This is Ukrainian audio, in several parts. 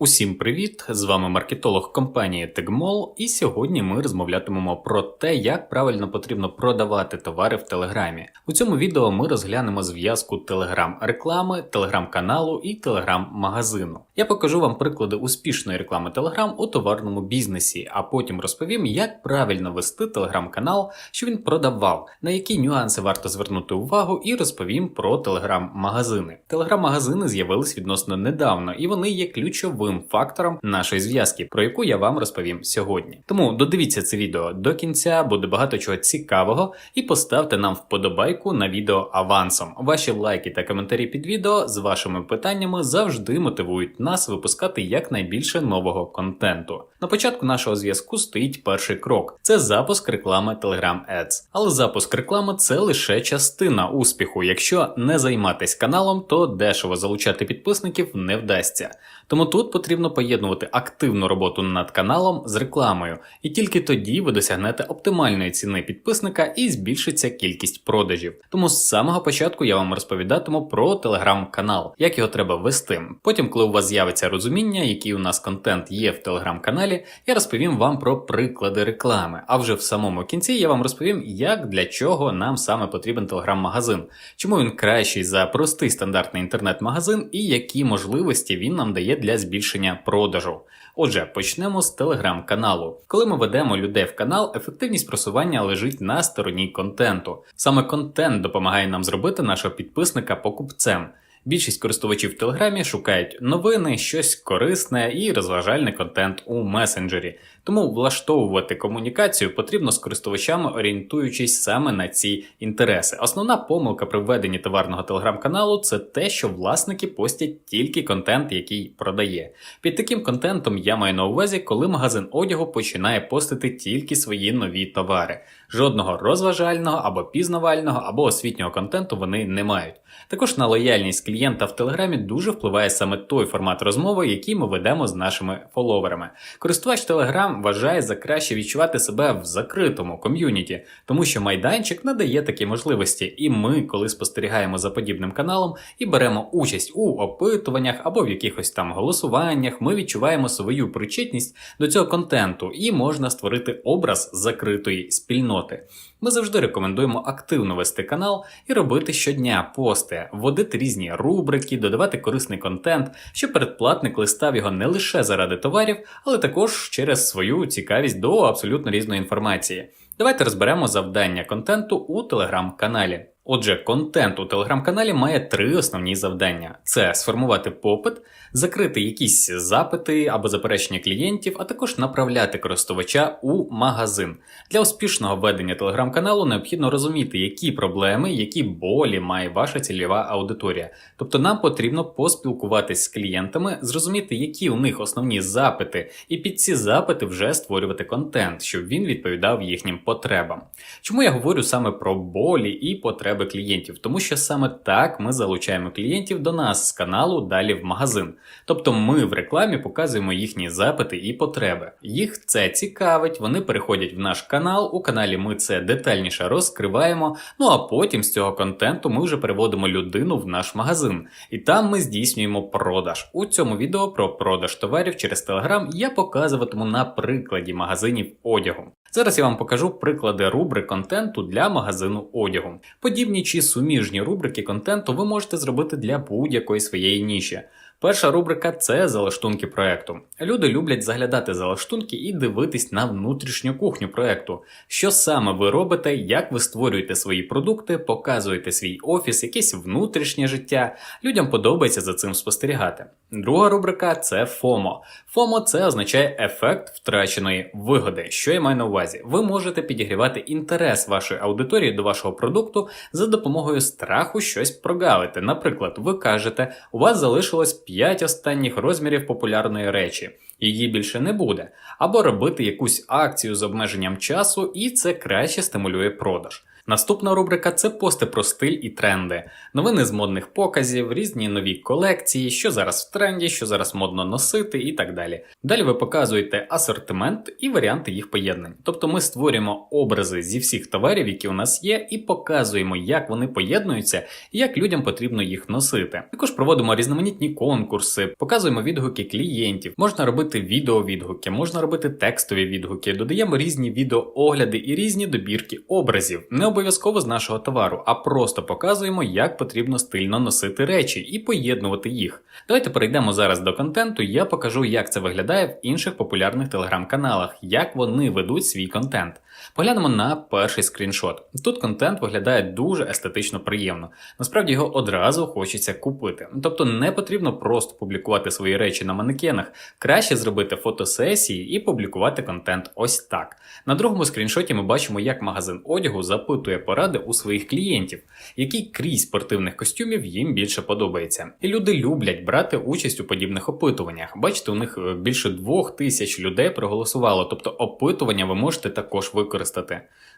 Усім привіт! З вами маркетолог компанії Tegmol, і сьогодні ми розмовлятимемо про те, як правильно потрібно продавати товари в Телеграмі. У цьому відео ми розглянемо зв'язку Телеграм-реклами, телеграм-каналу і телеграм-магазину. Я покажу вам приклади успішної реклами Telegram у товарному бізнесі, а потім розповім, як правильно вести телеграм-канал, що він продавав, на які нюанси варто звернути увагу, і розповім про телеграм-магазини. Телеграм-магазини з'явились відносно недавно, і вони є ключовим фактором нашої зв'язки, про яку я вам розповім сьогодні. Тому додивіться це відео до кінця, буде багато чого цікавого, і поставте нам вподобайку на відео авансом. Ваші лайки та коментарі під відео з вашими питаннями завжди мотивують нас випускати якнайбільше нового контенту. На початку нашого зв'язку стоїть перший крок: це запуск реклами Telegram Ads. Але запуск реклами це лише частина успіху. Якщо не займатися каналом, то дешево залучати підписників не вдасться. Тому тут потрібно поєднувати активну роботу над каналом з рекламою, і тільки тоді ви досягнете оптимальної ціни підписника і збільшиться кількість продажів. Тому з самого початку я вам розповідатиму про телеграм-канал, як його треба вести. Потім, коли у вас з'явиться розуміння, який у нас контент є в телеграм-каналі, я розповім вам про приклади реклами. А вже в самому кінці я вам розповім, як для чого нам саме потрібен телеграм-магазин, чому він кращий за простий стандартний інтернет-магазин і які можливості він нам дає для збільшення продажу. Отже, почнемо з телеграм-каналу. Коли ми ведемо людей в канал, ефективність просування лежить на стороні контенту. Саме контент допомагає нам зробити нашого підписника покупцем. Більшість користувачів в Телеграмі шукають новини, щось корисне і розважальний контент у месенджері. Тому влаштовувати комунікацію потрібно з користувачами, орієнтуючись саме на ці інтереси. Основна помилка при введенні товарного телеграм-каналу це те, що власники постять тільки контент, який продає. Під таким контентом я маю на увазі, коли магазин одягу починає постити тільки свої нові товари. Жодного розважального або пізнавального або освітнього контенту вони не мають. Також на лояльність клієнта в Телеграмі дуже впливає саме той формат розмови, який ми ведемо з нашими фоловерами. Користувач Вважає за краще відчувати себе в закритому ком'юніті, тому що майданчик надає такі можливості, і ми, коли спостерігаємо за подібним каналом і беремо участь у опитуваннях або в якихось там голосуваннях, ми відчуваємо свою причетність до цього контенту і можна створити образ закритої спільноти. Ми завжди рекомендуємо активно вести канал і робити щодня пости, вводити різні рубрики, додавати корисний контент, щоб передплатник листав його не лише заради товарів, але також через свою цікавість до абсолютно різної інформації. Давайте розберемо завдання контенту у телеграм-каналі. Отже, контент у телеграм-каналі має три основні завдання: це сформувати попит, закрити якісь запити або заперечення клієнтів, а також направляти користувача у магазин. Для успішного ведення телеграм-каналу необхідно розуміти, які проблеми, які болі має ваша цільова аудиторія. Тобто нам потрібно поспілкуватись з клієнтами, зрозуміти, які у них основні запити, і під ці запити вже створювати контент, щоб він відповідав їхнім потребам. Чому я говорю саме про болі і потреби клієнтів? Тому що саме так ми залучаємо клієнтів до нас з каналу далі в магазин. Тобто ми в рекламі показуємо їхні запити і потреби. Їх це цікавить, вони переходять в наш канал. У каналі ми це детальніше розкриваємо. Ну а потім з цього контенту ми вже переводимо людину в наш магазин, і там ми здійснюємо продаж. У цьому відео про продаж товарів через Telegram я показуватиму на прикладі магазинів одягу. Зараз я вам покажу приклади рубрик контенту для магазину одягу. Подібні чи суміжні рубрики контенту ви можете зробити для будь-якої своєї ніші. Перша рубрика це залаштунки проекту. Люди люблять заглядати залаштунки і дивитись на внутрішню кухню проекту. Що саме ви робите, як ви створюєте свої продукти, показуєте свій офіс, якесь внутрішнє життя. Людям подобається за цим спостерігати. Друга рубрика це FOMO. FOMO – це означає ефект втраченої вигоди. Що я маю на увазі? Ви можете підігрівати інтерес вашої аудиторії до вашого продукту за допомогою страху щось прогавити. Наприклад, ви кажете, у вас залишилось 5 останніх розмірів популярної речі. Її більше не буде, або робити якусь акцію з обмеженням часу, і це краще стимулює продаж. Наступна рубрика це пости про стиль і тренди, новини з модних показів, різні нові колекції, що зараз в тренді, що зараз модно носити і так далі. Далі ви показуєте асортимент і варіанти їх поєднань. Тобто ми створюємо образи зі всіх товарів, які у нас є, і показуємо, як вони поєднуються і як людям потрібно їх носити. Також проводимо різноманітні конкурси, показуємо відгуки клієнтів, можна робити відеовідгуки, можна робити текстові відгуки, додаємо різні відеоогляди і різні добірки образів. Не обов'язково з нашого товару, а просто показуємо, як потрібно стильно носити речі і поєднувати їх. Давайте перейдемо зараз до контенту. Я покажу, як це виглядає в інших популярних телеграм-каналах, як вони ведуть свій контент. Поглянемо на перший скріншот. Тут контент виглядає дуже естетично приємно. Насправді його одразу хочеться купити. Тобто не потрібно просто публікувати свої речі на манекенах, краще зробити фотосесії і публікувати контент ось так. На другому скріншоті ми бачимо, як магазин одягу запитує поради у своїх клієнтів, який крізь спортивних костюмів їм більше подобається. І люди люблять брати участь у подібних опитуваннях. Бачите, у них е, більше двох тисяч людей проголосувало, тобто опитування ви можете також використати.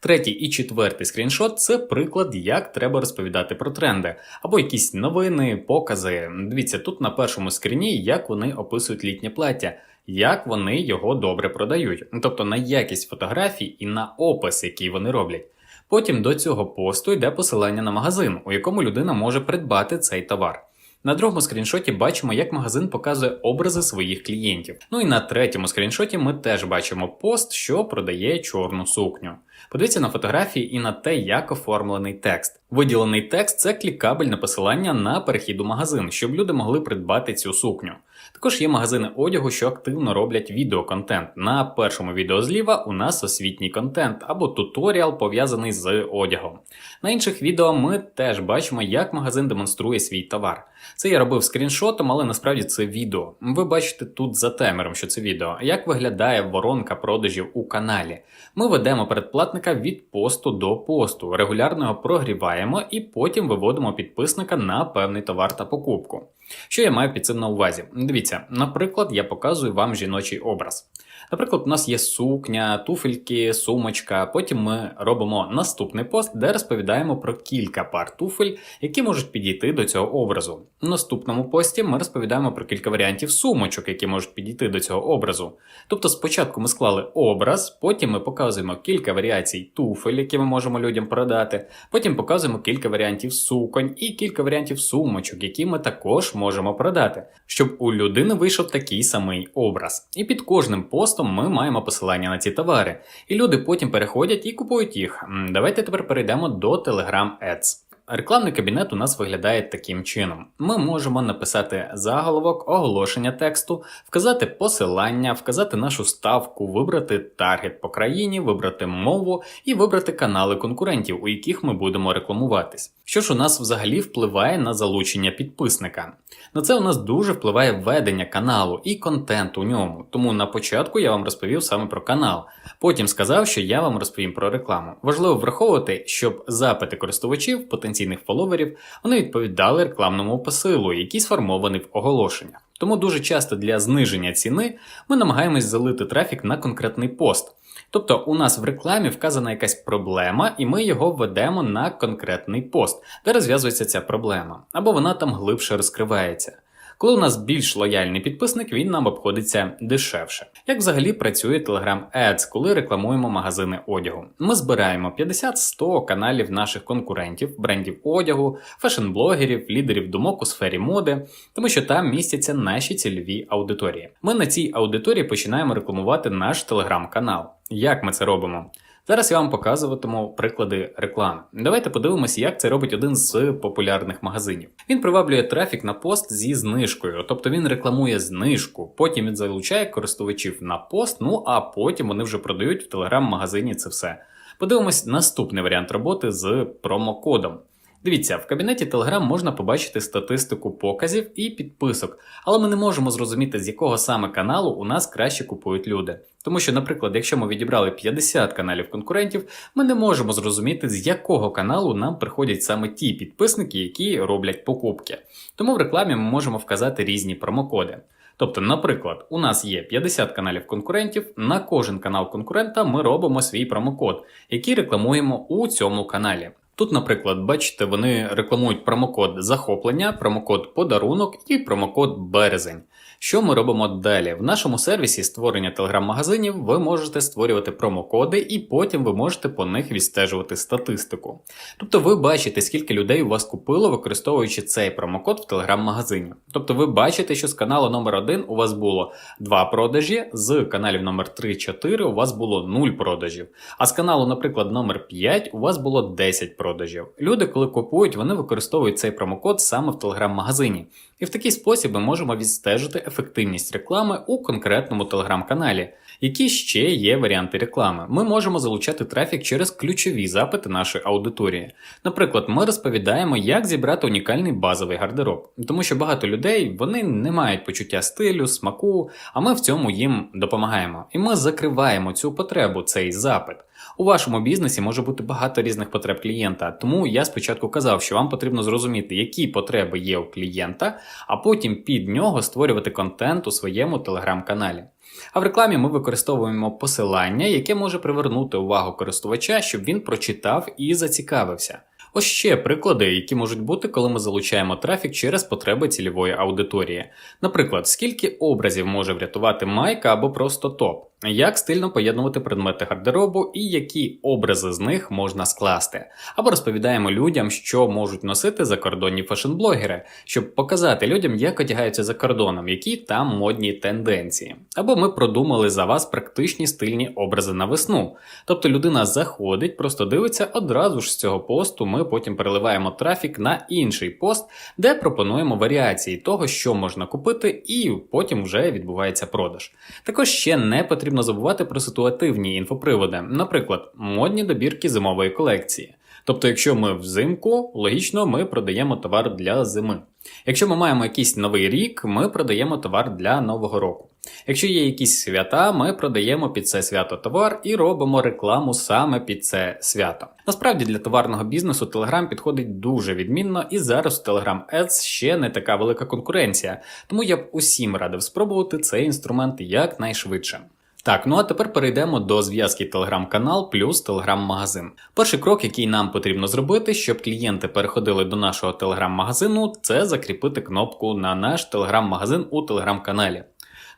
Третій і четвертий скріншот це приклад, як треба розповідати про тренди, або якісь новини, покази. Дивіться, тут на першому скріні, як вони описують літнє плаття, як вони його добре продають, тобто на якість фотографій і на опис, який вони роблять. Потім до цього посту йде посилання на магазин, у якому людина може придбати цей товар. На другому скріншоті бачимо, як магазин показує образи своїх клієнтів. Ну і на третьому скріншоті ми теж бачимо пост, що продає чорну сукню. Подивіться на фотографії і на те, як оформлений текст. Виділений текст це клікабельне посилання на перехід у магазин, щоб люди могли придбати цю сукню. Також є магазини одягу, що активно роблять відеоконтент. На першому відео зліва у нас освітній контент або туторіал пов'язаний з одягом. На інших відео ми теж бачимо, як магазин демонструє свій товар. Це я робив скріншотом, але насправді це відео. Ви бачите тут за темером, що це відео. Як виглядає воронка продажів у каналі? Ми ведемо передплатника від посту до посту, регулярно його прогріваємо і потім виводимо підписника на певний товар та покупку. Що я маю під цим на увазі? Дивіться, наприклад, я показую вам жіночий образ. Наприклад, у нас є сукня, туфельки, сумочка. Потім ми робимо наступний пост, де розповідаємо про кілька пар туфель, які можуть підійти до цього образу. В наступному пості ми розповідаємо про кілька варіантів сумочок, які можуть підійти до цього образу. Тобто, спочатку ми склали образ, потім ми показуємо кілька варіацій туфель, які ми можемо людям продати. Потім показуємо кілька варіантів суконь і кілька варіантів сумочок, які ми також можемо продати, щоб у людини вийшов такий самий образ. І під кожним постом ми маємо посилання на ці товари, і люди потім переходять і купують їх. Давайте тепер перейдемо до Telegram Ads. Рекламний кабінет у нас виглядає таким чином: ми можемо написати заголовок, оголошення тексту, вказати посилання, вказати нашу ставку, вибрати таргет по країні, вибрати мову і вибрати канали конкурентів, у яких ми будемо рекламуватись. Що ж у нас взагалі впливає на залучення підписника? На це у нас дуже впливає ведення каналу і контент у ньому. Тому на початку я вам розповів саме про канал. Потім сказав, що я вам розповім про рекламу. Важливо враховувати, щоб запити користувачів, потенційних фоловерів, вони відповідали рекламному посилу, який сформований в оголошеннях. Тому дуже часто для зниження ціни ми намагаємось залити трафік на конкретний пост. Тобто у нас в рекламі вказана якась проблема, і ми його введемо на конкретний пост, де розв'язується ця проблема, або вона там глибше розкривається. Коли у нас більш лояльний підписник, він нам обходиться дешевше. Як взагалі працює Telegram Ads, коли рекламуємо магазини одягу? Ми збираємо 50-100 каналів наших конкурентів, брендів одягу, фешн-блогерів, лідерів думок у сфері моди, тому що там містяться наші цільові аудиторії. Ми на цій аудиторії починаємо рекламувати наш телеграм-канал. Як ми це робимо? Зараз я вам показуватиму приклади реклами. Давайте подивимося, як це робить один з популярних магазинів. Він приваблює трафік на пост зі знижкою, тобто він рекламує знижку, потім він залучає користувачів на пост, ну а потім вони вже продають в телеграм-магазині це все. Подивимось наступний варіант роботи з промокодом. Дивіться, в кабінеті Telegram можна побачити статистику показів і підписок, але ми не можемо зрозуміти, з якого саме каналу у нас краще купують люди. Тому що, наприклад, якщо ми відібрали 50 каналів конкурентів, ми не можемо зрозуміти, з якого каналу нам приходять саме ті підписники, які роблять покупки. Тому в рекламі ми можемо вказати різні промокоди. Тобто, наприклад, у нас є 50 каналів конкурентів. На кожен канал конкурента ми робимо свій промокод, який рекламуємо у цьому каналі. Тут, наприклад, бачите, вони рекламують промокод захоплення, промокод подарунок і промокод березень. Що ми робимо далі? В нашому сервісі створення телеграм-магазинів ви можете створювати промокоди, і потім ви можете по них відстежувати статистику. Тобто ви бачите, скільки людей у вас купило, використовуючи цей промокод в телеграм-магазині. Тобто ви бачите, що з каналу номер 1 у вас було 2 продажі, з каналів номер 3-4 у вас було 0 продажів, а з каналу, наприклад, номер 5 у вас було 10 продажів. Люди, коли купують, вони використовують цей промокод саме в телеграм-магазині. І в такий спосіб ми можемо відстежити ефективність реклами у конкретному телеграм-каналі. Які ще є варіанти реклами? Ми можемо залучати трафік через ключові запити нашої аудиторії. Наприклад, ми розповідаємо, як зібрати унікальний базовий гардероб, тому що багато людей вони не мають почуття стилю, смаку, а ми в цьому їм допомагаємо. І ми закриваємо цю потребу, цей запит. У вашому бізнесі може бути багато різних потреб клієнта, тому я спочатку казав, що вам потрібно зрозуміти, які потреби є у клієнта, а потім під нього створювати контент у своєму телеграм-каналі. А в рекламі ми використовуємо посилання, яке може привернути увагу користувача, щоб він прочитав і зацікавився. Ось ще приклади, які можуть бути, коли ми залучаємо трафік через потреби цільової аудиторії. Наприклад, скільки образів може врятувати майка або просто топ, як стильно поєднувати предмети гардеробу і які образи з них можна скласти, або розповідаємо людям, що можуть носити закордонні фешн-блогери, щоб показати людям, як одягаються за кордоном, які там модні тенденції. Або ми продумали за вас практичні стильні образи на весну. Тобто людина заходить, просто дивиться одразу ж з цього посту. Ми потім переливаємо трафік на інший пост, де пропонуємо варіації того, що можна купити, і потім вже відбувається продаж. Також ще не потрібно забувати про ситуативні інфоприводи, наприклад, модні добірки зимової колекції. Тобто, якщо ми взимку, логічно, ми продаємо товар для зими. Якщо ми маємо якийсь новий рік, ми продаємо товар для нового року. Якщо є якісь свята, ми продаємо під це свято товар і робимо рекламу саме під це свято. Насправді для товарного бізнесу Telegram підходить дуже відмінно, і зараз у Telegram Ads ще не така велика конкуренція, тому я б усім радив спробувати цей інструмент якнайшвидше. Так, ну а тепер перейдемо до зв'язки телеграм-канал плюс телеграм-магазин. Перший крок, який нам потрібно зробити, щоб клієнти переходили до нашого телеграм-магазину, це закріпити кнопку на наш телеграм-магазин у телеграм-каналі.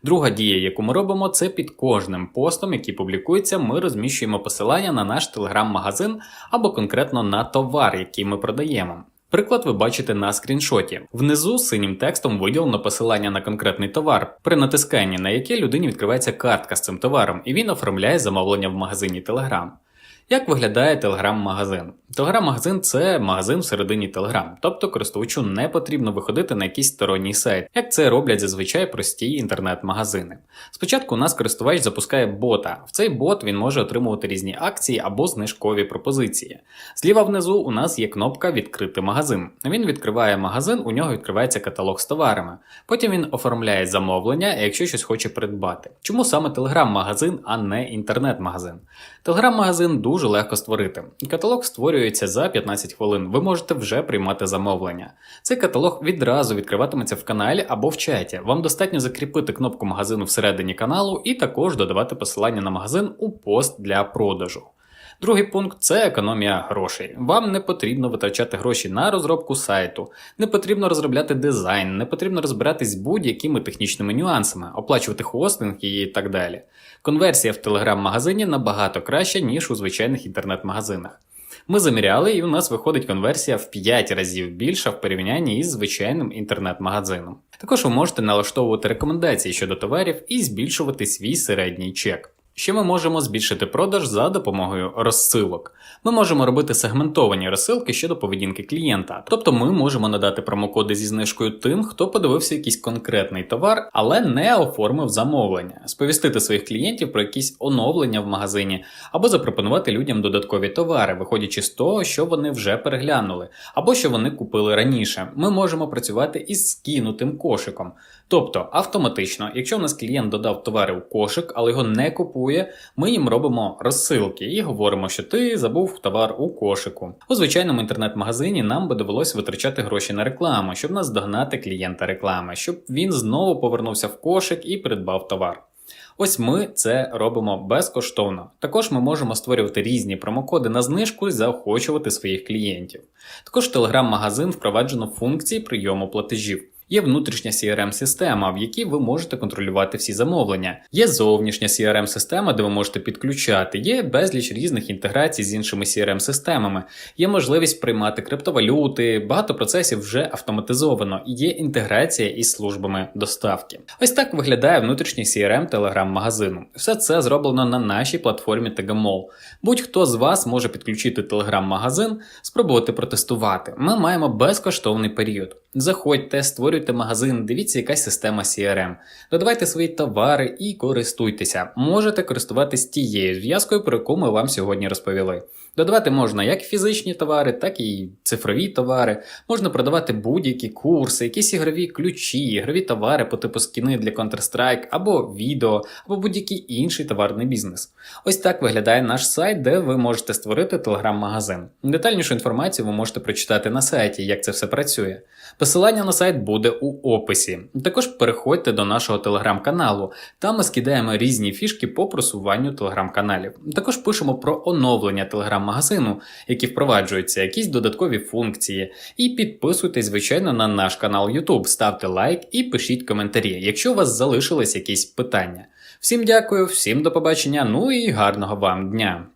Друга дія, яку ми робимо, це під кожним постом, який публікується, ми розміщуємо посилання на наш телеграм-магазин або конкретно на товар, який ми продаємо. Приклад ви бачите на скріншоті. Внизу синім текстом виділено посилання на конкретний товар, при натисканні на яке людині відкривається картка з цим товаром, і він оформляє замовлення в магазині Telegram. Як виглядає Telegram-магазин? Telegram-магазин це магазин всередині Telegram, тобто користувачу не потрібно виходити на якийсь сторонній сайт, як це роблять зазвичай прості інтернет-магазини. Спочатку у нас користувач запускає бота. В цей бот він може отримувати різні акції або знижкові пропозиції. Зліва внизу у нас є кнопка Відкрити магазин. Він відкриває магазин, у нього відкривається каталог з товарами. Потім він оформляє замовлення, якщо щось хоче придбати. Чому саме Telegram-магазин, а не інтернет-магазин? Telegram-магазин дуже легко створити. Каталог створюється за 15 хвилин. Ви можете вже приймати замовлення. Цей каталог відразу відкриватиметься в каналі або в чаті. Вам достатньо закріпити кнопку магазину всередині каналу і також додавати посилання на магазин у пост для продажу. Другий пункт це економія грошей. Вам не потрібно витрачати гроші на розробку сайту, не потрібно розробляти дизайн, не потрібно розбиратись будь-якими технічними нюансами, оплачувати хостинг і так далі. Конверсія в телеграм-магазині набагато краща, ніж у звичайних інтернет-магазинах. Ми заміряли, і у нас виходить конверсія в 5 разів більша в порівнянні із звичайним інтернет-магазином. Також ви можете налаштовувати рекомендації щодо товарів і збільшувати свій середній чек. Ще ми можемо збільшити продаж за допомогою розсилок. Ми можемо робити сегментовані розсилки щодо поведінки клієнта, тобто ми можемо надати промокоди зі знижкою тим, хто подивився якийсь конкретний товар, але не оформив замовлення, сповістити своїх клієнтів про якісь оновлення в магазині, або запропонувати людям додаткові товари, виходячи з того, що вони вже переглянули, або що вони купили раніше. Ми можемо працювати із скинутим кошиком. Тобто автоматично, якщо у нас клієнт додав товари у кошик, але його не купує, ми їм робимо розсилки і говоримо, що ти забув товар у кошику. У звичайному інтернет-магазині нам би довелося витрачати гроші на рекламу, щоб наздогнати клієнта реклами, щоб він знову повернувся в кошик і придбав товар. Ось ми це робимо безкоштовно. Також ми можемо створювати різні промокоди на знижку і заохочувати своїх клієнтів. Також в Telegram-магазин впроваджено функції прийому платежів. Є внутрішня CRM-система, в якій ви можете контролювати всі замовлення. Є зовнішня CRM-система, де ви можете підключати. Є безліч різних інтеграцій з іншими CRM-системами. Є можливість приймати криптовалюти, багато процесів вже автоматизовано є інтеграція із службами доставки. Ось так виглядає внутрішній CRM Telegram-магазину. Все це зроблено на нашій платформі Tegamall. Будь-хто з вас може підключити Telegram-магазин, спробувати протестувати. Ми маємо безкоштовний період. Заходьте, створюйте магазин, дивіться, якась система CRM. Додавайте свої товари і користуйтеся. Можете користуватись тією зв'язкою, про яку ми вам сьогодні розповіли. Додавати можна як фізичні товари, так і цифрові товари. Можна продавати будь-які курси, якісь ігрові ключі, ігрові товари по типу скіни для Counter-Strike, або відео, або будь-який інший товарний бізнес. Ось так виглядає наш сайт, де ви можете створити телеграм-магазин. Детальнішу інформацію ви можете прочитати на сайті, як це все працює. Посилання на сайт буде у описі. Також переходьте до нашого телеграм-каналу. Там ми скидаємо різні фішки по просуванню телеграм-каналів. Також пишемо про оновлення телеграм-магазину, які впроваджуються, якісь додаткові функції. І підписуйтесь, звичайно, на наш канал YouTube, ставте лайк і пишіть коментарі, якщо у вас залишились якісь питання. Всім дякую, всім до побачення, ну і гарного вам дня!